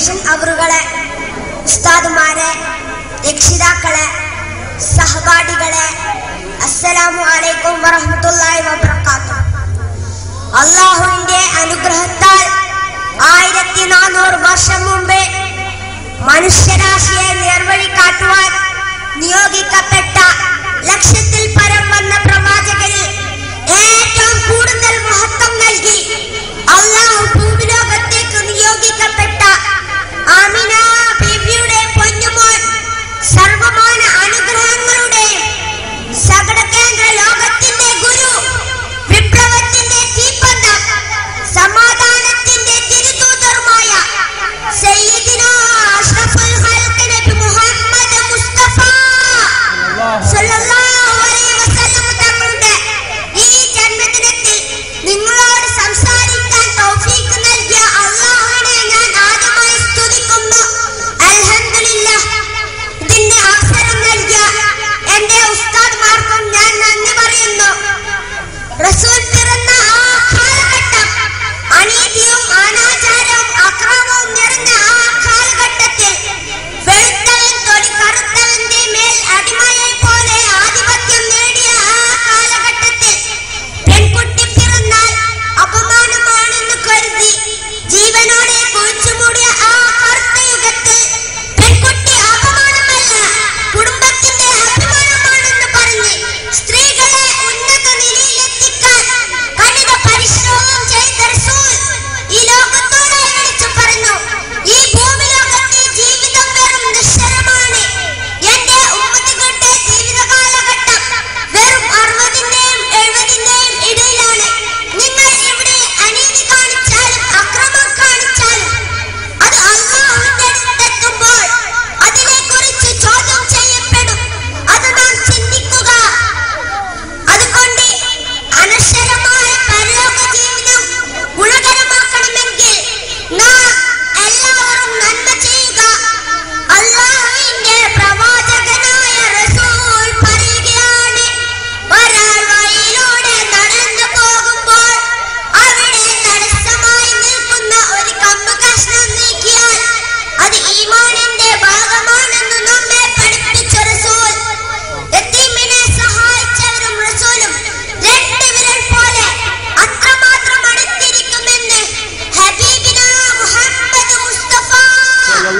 ശേഷം അവറുകളെ ഉസ്താദുമാരെ രക്ഷിതാക്കളെ സഹപാഠികളെ അസ്സലാമു അലൈക്കും വറഹമത്തുള്ളാഹി വബറകാത്തു അള്ളാഹുവിന്റെ അനുഗ്രഹത്താൽ ആയിരത്തി നാനൂറ് വർഷം മുമ്പേ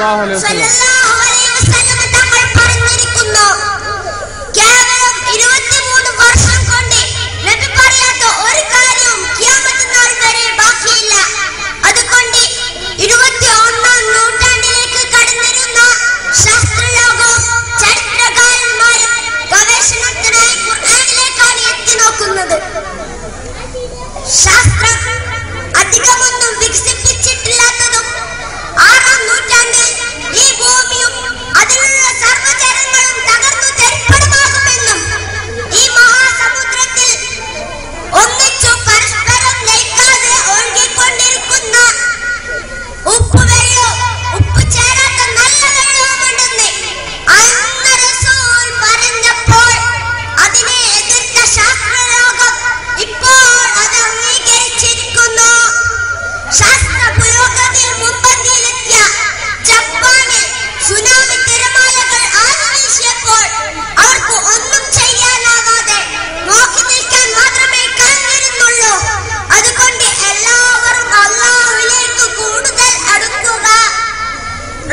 拉下来死。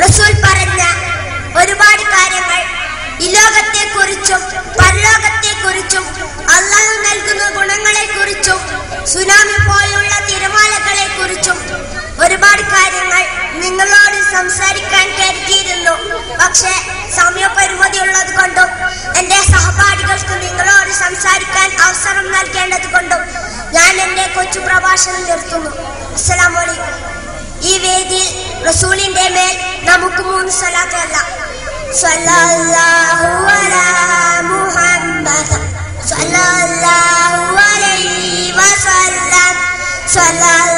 റസൂൽ പറഞ്ഞ ഒരുപാട് കാര്യങ്ങൾ ഈ ലോകത്തെ കുറിച്ചും പരലോകത്തെ കുറിച്ചും അള്ളാഹു നൽകുന്ന ഗുണങ്ങളെ കുറിച്ചും സുനാമി പോലുള്ള തിരമാലകളെ കുറിച്ചും ഒരുപാട് കാര്യങ്ങൾ നിങ്ങളോട് സംസാരിക്കാൻ കരുതിയിരുന്നു. പക്ഷെ സമയപരിമിതി ഉള്ളത് കൊണ്ടും എന്റെ സഹപാഠികൾക്ക് നിങ്ങളോട് സംസാരിക്കാൻ അവസരം നൽകേണ്ടത് കൊണ്ടും ഞാൻ എന്റെ കൊച്ചു പ്രഭാഷണം നിർത്തുന്നു. അസ്സലാമലൈക്കും ഈ വേദിയിൽ റസൂലിന്റെ മേൽ നമുക്ക് മൂന്ന് സ്വലാത്തല്ല സ്വല്ലല്ലാഹു അലാ മുഹമ്മദ്. സ്വല്ലല്ലാഹു അലൈഹി വസല്ലം. സ്വല്ലല്ലാഹു